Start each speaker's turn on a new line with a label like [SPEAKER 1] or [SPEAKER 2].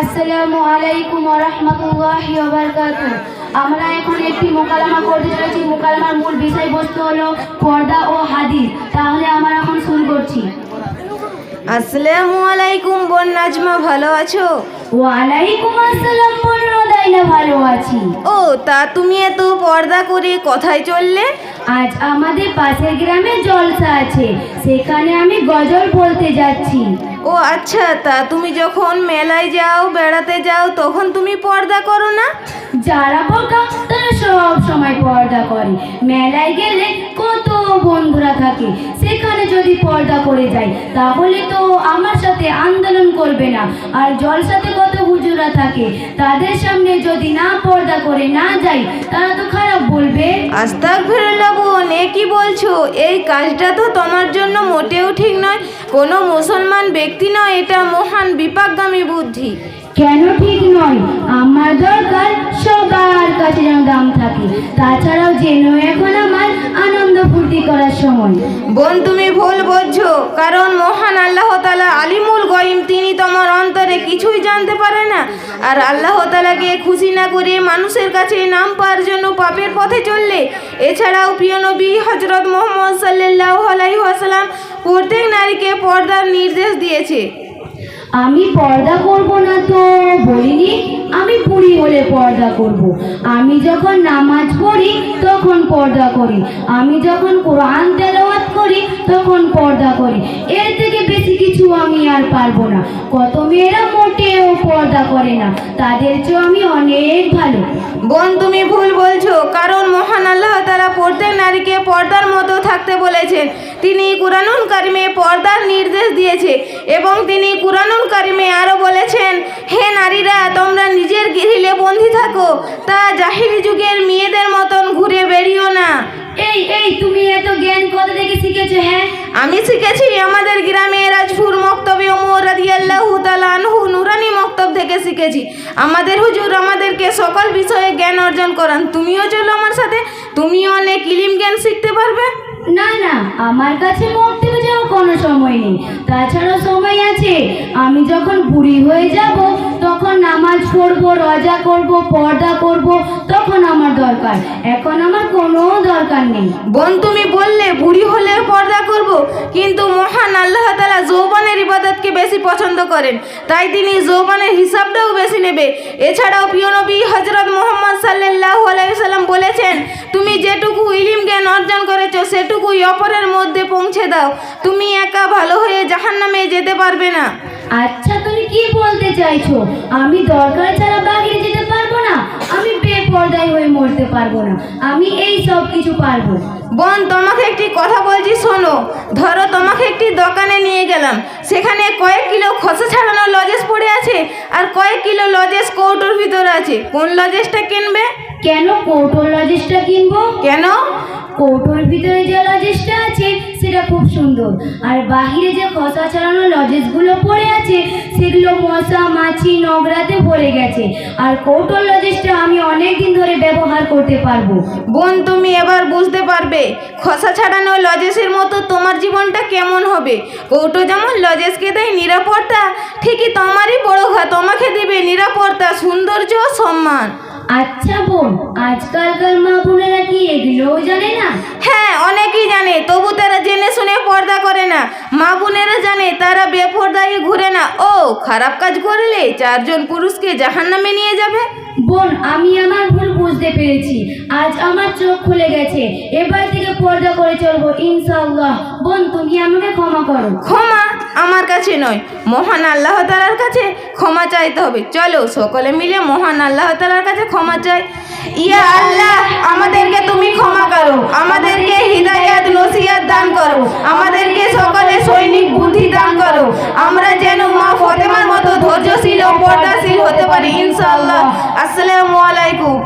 [SPEAKER 1] আসসালামু আলাইকুম রহমতুল্লাহি আমরা এখন একটি মোকালামা করতে চলেছি। মোকালামার মূল বিষয়বস্তু হলো পর্দা ও হাদিস। তাহলে আমরা এখন শুরু করছি।
[SPEAKER 2] আসসালামু আলাইকুম বোন নাজমা ভালো আছো?
[SPEAKER 1] ওয়ালাইকুম আসসালাম ভালো আছি।
[SPEAKER 2] ও তা তুমি এত পর্দা করে কথায় চললে?
[SPEAKER 1] আজ আমাদের পাশের গ্রামে জলসা আছে সেখানে আমি গজল বলতে যাচ্ছি।
[SPEAKER 2] ও আচ্ছা তা তুমি যখন মেলায় যাও বেড়াতে যাও তখন তুমি পর্দা করো না?
[SPEAKER 1] যারা বোকা তারা সব সময় পর্দা করে। মেলায় গেলে কত বন্ধুরা থাকে সেখানে যদি পর্দা করে যায় তাহলে তো আমার সাথে করবে না। আর জলসাতে কত হুজুরা থাকে, তাদের সামনে যদি না পর্দা করে না যাই, তারা তো খারাপ বলবে।
[SPEAKER 2] আস্তাক ফিরুল্লাহ বোন এ কি বলছো? এই কাজটা তো তোমার জন্য মোটেও ঠিক নয়। কোনো মুসলমান ব্যক্তি নয়, এটা মহান বিপাকগামী বুদ্ধি।
[SPEAKER 1] কেন ঠিক নয়? আমার দরকার সবার কাছে যেন দাম থাকে। তাছাড়াও যেন এখন আমার আনন্দ ফুর্তি করার সময়।
[SPEAKER 2] বোন, তুমি ভুল বুঝছ। কারণ মহান আল্লাহ তালা আলিমুল গয়িম, তিনি তোমার অন্তরে কিছুই জানতে পারে না। আর আল্লাহ তালাকে খুশি না করে মানুষের কাছে নাম পাওয়ার জন্য পাপের পথে চললে, এছাড়াও প্রিয় নবী হজরত মোহাম্মদ সাল্লাহ আলাইসাল্লাম প্রত্যেক নারীকে পর্দার নির্দেশ দিয়েছে।
[SPEAKER 1] আমি পর্দা করব না তো, বলিনি, আমি বুড়ি হলে পর্দা করব। আমি যখন নামাজ পড়ি, তখন পর্দা করি। আমি যখন কোরআন তেলাওয়াত করি, তখন পর্দা করি। এর থেকে বেশি কিছু আমি আর পারব না। কত মেয়েরা মোটেও পর্দা করে না, তাদের চেয়েও আমি অনেক ভালো।
[SPEAKER 2] বোন, তুমি ভুল বলছো। কারণ মহান আল্লাহ তারা প্রত্যেক নারীকে পর্দার থাকতে বলেছেন। তিনি কুরানুল কারিমে পর্দার নির্দেশ দিয়েছে এবং তিনি কুরানুল কারিমে আরও বলেছেন হে নারীরা তোমরা নিজের গৃহিলে বন্দি থাকো। তা জাহিরি যুগের মেয়েদের মতন ঘুরে বেরিও না।
[SPEAKER 1] এই এই তুমি এত জ্ঞান কোথা থেকে শিখেছো হ্যাঁ?
[SPEAKER 2] আমি শিখেছি আমাদের গ্রামে রাজপুর মক্তবে ওমর রাদিয়াল্লাহু তাআলা আনহু নুরানি মক্তব থেকে শিখেছি। আমাদের হুজুর আমাদেরকে সকল বিষয়ে জ্ঞান অর্জন করান। তুমিও চলো আমার সাথে। তুমিও অনেক ইলিম জ্ঞান শিখতে পারবে।
[SPEAKER 1] না না, আমার কাছে মরতেও যাওয়ার কোনো সময় নেই। তাছাড়াও সময় আছে, আমি যখন বুড়ি হয়ে যাব, তখন নামাজ পড়ব, রজা করব, পর্দা করব, তখন আমার দরকার। এখন আমার কোনো দরকার নেই।
[SPEAKER 2] বোন, তুমি বললে বুড়ি হলে পর্দা করব, কিন্তু মহান আল্লাহ তালা যৌবনের ইবাদতকে বেশি পছন্দ করেন। তাই তিনি যৌবনের হিসাবটাও বেশি নেবে। এছাড়াও প্রিয় নবী হজরত মোহাম্মদ সাল্লাহ আলাইসাল্লাম বলেছেন, তুমি যেটুকু ইলিম জ্ঞান অর্জন করেছ, সেটুকুই অপরের মধ্যে পৌঁছে দাও। তুমি একা ভালো হয়ে জাহান্নামে যেতে পারবে না।
[SPEAKER 1] আচ্ছা তুমি কি বলতে চাইছো? আমি দরকার ছাড়া বাগিয়ে যেতে পারব না। আমি বেপর্দায় হয়ে মরতে পারব না। আমি এই সব কিছু পারব।
[SPEAKER 2] বোন তোমাকে একটি কথা বলছি শোনো। ধরো তোমাকে একটি দোকানে নিয়ে গেলাম। সেখানে কয়েক কিলো খসা ছাড়ানো লজেস পড়ে আছে আর কয়েক কিলো লজেস কৌটোর ভিতরে আছে। কোন লজেসটা কিনবে?
[SPEAKER 1] কেন কৌটোর লজেসটা কিনবো?
[SPEAKER 2] কেন?
[SPEAKER 1] কৌটোর ভিতরে যে লজেসটা আছে, সেটা খুব সুন্দর। আর বাহিরে যে খসা ছড়ানো লজেসগুলো পড়ে আছে, সেগুলো মশা, মাছি, নোংরাতে ভরে গেছে। আর কৌটোর লজেসটা আমি অনেক দিন ধরে ব্যবহার করতে পারব।
[SPEAKER 2] বোন, তুমি এবার বুঝতে পারবে, খসা ছাড়ানো লজেসের মতো তোমার জীবনটা কেমন হবে। কৌটো যেমন লজেসকে দেয় নিরাপত্তা, ঠিকই তোমারই বড় ঘর তোমাকে দেবে নিরাপত্তা, সৌন্দর্য সম্মান।
[SPEAKER 1] আচ্ছা বোন আজকালকার মা বোনেরা কি এগুলোও জানে না?
[SPEAKER 2] হ্যাঁ অনেকেই জানে তবু তারা জেনে শুনে পর্দা করে না। মা বোনেরা জানে তারা বেপর্দায় ঘুরে না। ও খারাপ কাজ করলে চারজন পুরুষকে জাহান্নামে নিয়ে যাবে?
[SPEAKER 1] বোন আমি আমার ভুল বুঝতে পেরেছি। আজ আমার চোখ খুলে গেছে। এবার থেকে পর্দা করে চলবো ইনশাআল্লাহ। বোন তুমি আমাকে ক্ষমা করো।
[SPEAKER 2] ক্ষমা? আমার কাছে নয়। মহান আল্লাহ তালার কাছে ক্ষমা চাইতে হবে। চলো সকলে মিলে মহান আল্লাহ তালার কাছে ক্ষমা চাই। ইয়া আল্লাহ, আমাদেরকে তুমি ক্ষমা করো। আমাদেরকে হৃদায়াত নসিয়াত দান করো। আমাদেরকে সকলে সৈনিক বুদ্ধি দান করো। আমরা যেন মা ফতেমার মতো ধৈর্যশীল ও পর্দাশীল হতে পারি, ইনশাআল্লাহ। আসসালামু আলাইকুম।